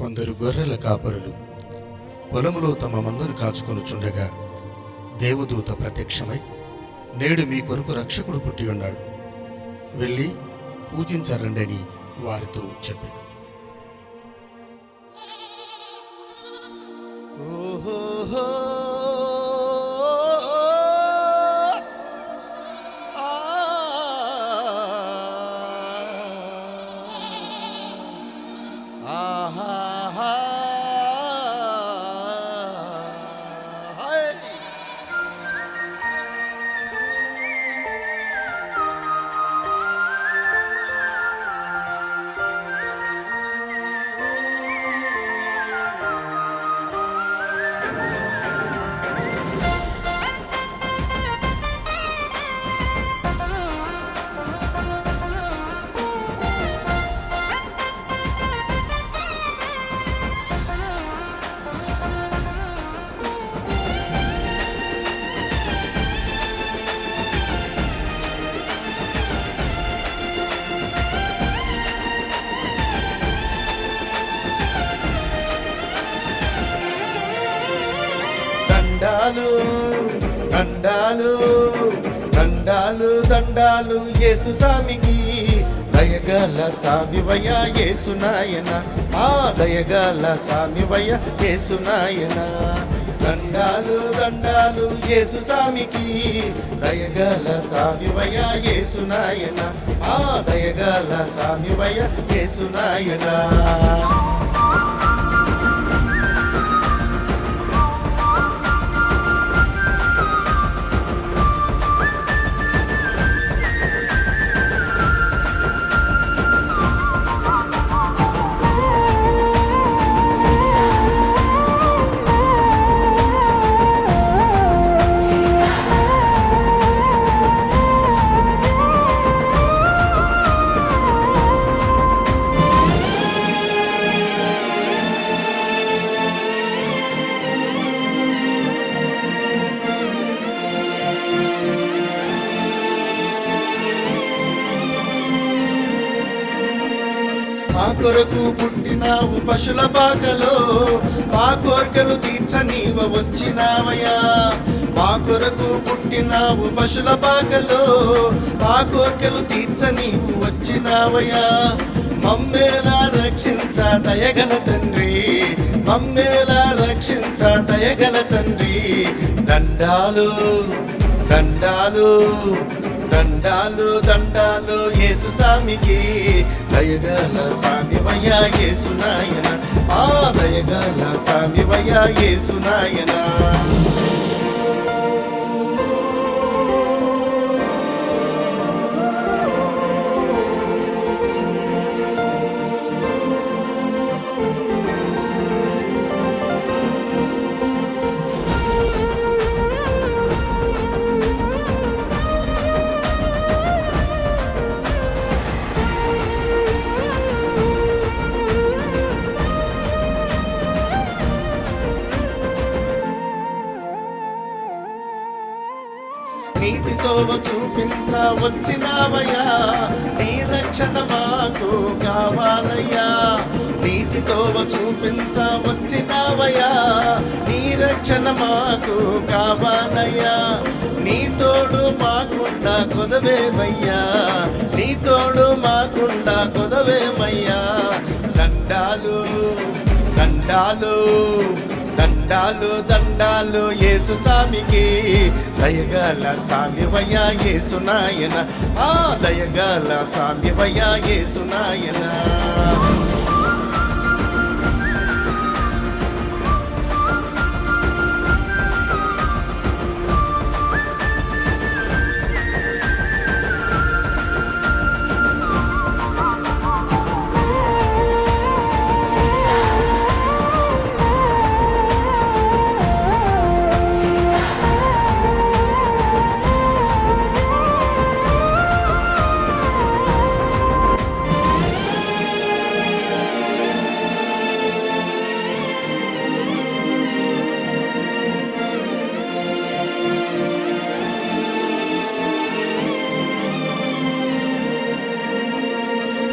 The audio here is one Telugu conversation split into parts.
కొందరు గొర్రెల కాపరులు. పొలములో తమ మందను కాచుకొనుచుండగా దేవదూత ప్రత్యక్షమై నేడు మీ కొరకు రక్షకుడు పుట్టి ఉన్నాడు. వెళ్ళి పూజించరండని వారితో చెప్పాను. ఓహో దండాలు దండాలు దండాలు దండాలు యేసు సామికి దయగల సామివయ యేసు నాయన. ఆ దయగల సామివయ యేసు నాయన. దండాలు దండాలు యేసు సామికి దయగల సామివయ యేసు నాయన. ఆ దయగల సామివయ యేసు మా కొరకు పుట్టినావు పశుల పాకలో మా కోర్కెలు తీర్చనీవ వచ్చినావయా మా కొరకు పుట్టినావు పశుల పాకలో మా కోర్కెలు తీర్చనీవు వచ్చినావయా మమ్మేలా రక్షించ దయగల తండ్రి. మమ్మేలా రక్షించ దయగల తండ్రి. దండాలు దండాలు దండాలు దండాలు యేసు స్వామికి. దయగల స్వామివయ్య యేసు నాయన. ఆ దయగల స్వామివయ్య యేసు నాయన. నీతితో చూపించ వచ్చినావయ్యా. నీ రక్షణ మాకు కావాలయ్యా. నీతితో చూపించ వచ్చినావయ్యా. నీ రక్షణ మాకు కావాలయ్యా. నీ తోడు మాకుండా కొదవేమయ్యా. నీ తోడు మాకుండా కొదవేమయ్యా. దండాలు దండాలు దండాలు దండాలు. దండాలు ఏసు స్వామికి. దయగల స్వామివయ్య యేసు నాయన. ఆ దయగల స్వామివయ్య యేసు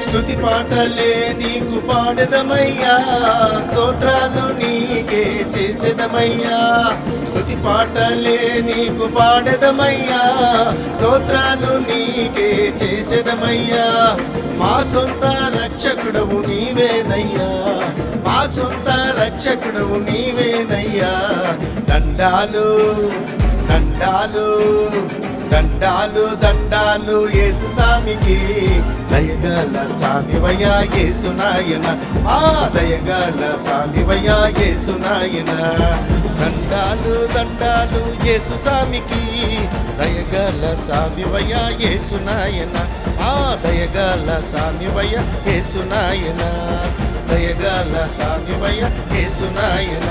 స్థుతి పాటలే నీకు పాడదమయ్యా స్తోత్రాలు నీకే చేసేదమయ్యా. స్తుతి పాటలే నీకు పాడదమయ్యా స్తోత్రాలు నీకే చేసేదమయ్యా. మా సొంత రక్షకుడవు నీవేనయ్యా మా సొంత రక్షకుడవు నీవేనయ్యా. దండాలు దండాలు దండాలు దండాలు ఏసు సామికి దయగల సామివయ్య యేసు నాయన. ఆ దయగల సామివయ్య యేసు నాయన. దండాలు దండాలు ఏసు సామికి దయగల సామివయ్య యేసు నాయన. ఆ దయగల సామివయ్య యేసు నాయన. దయగల సామివయ్య యేసు నాయన.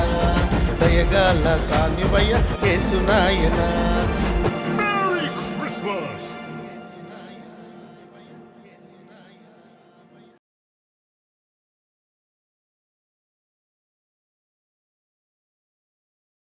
దయగల సామివయ్య యేసు నాయన.